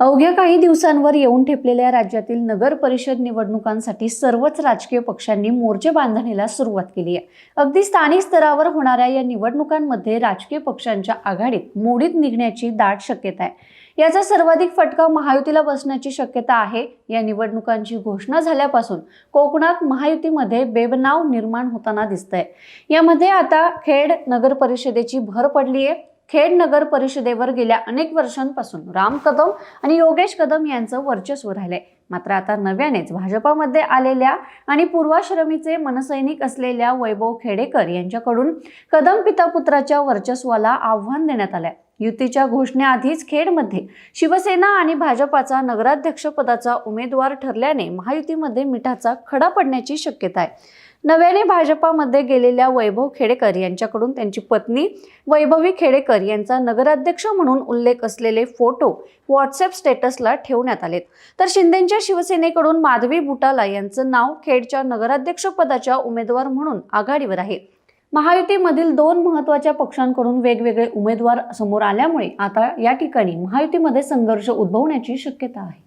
अवघ्या काही दिवसांवर येऊन ठेपलेल्या राज्यातील नगर परिषद निवडणुकांसाठी सर्वच राजकीय पक्षांनी मोर्चे बांधणीला सुरुवात केली आहे. अगदी स्थानिक स्तरावर होणाऱ्या या निवडणुकांमध्ये राजकीय पक्षांच्या आघाडीत मोडीत निघण्याची दाट शक्यता आहे. याचा सर्वाधिक फटका महायुतीला बसण्याची शक्यता आहे. या निवडणुकांची घोषणा झाल्यापासून कोकणात महायुतीमध्ये बेबनाव निर्माण होताना दिसतंय. यामध्ये आता खेड नगर परिषदेची भर पडली आहे खेड नगर परिषदेवर गेल्या अनेक वर्षांपासून राम कदम आणि योगेश कदम यांचं वर्चस्व राहिलंय. मात्र आता नव्यानेच भाजपामध्ये आलेल्या आणि पूर्वाश्रमीचे मनसैनिक असलेल्या वैभव खेडेकर यांच्याकडून कदम पिता पुत्राच्या वर्चस्वाला आव्हान देण्यात आलंय. युतीच्या घोषणेआधीच खेडमध्ये शिवसेना आणि भाजपाचा नगराध्यक्षपदाचा उमेदवार ठरल्याने महायुतीमध्ये मिठाचा खडा पडण्याची शक्यता आहे. नव्याने भाजपामध्ये गेलेल्या वैभव खेडेकर यांच्याकडून त्यांची पत्नी वैभवी खेडेकर यांचा नगराध्यक्ष म्हणून उल्लेख असलेले फोटो व्हॉट्सअप स्टेटसला ठेवण्यात आलेत. तर शिंदेच्या शिवसेनेकडून माधवी बुटाला यांचं नाव खेडच्या नगराध्यक्षपदाच्या उमेदवार म्हणून आघाडीवर आहे. महायुतीमधील दोन महत्त्वाच्या पक्षांकडून वेगवेगळे उमेदवार समोर आल्यामुळे आता या ठिकाणी महायुतीमध्ये संघर्ष उद्भवण्याची शक्यता आहे.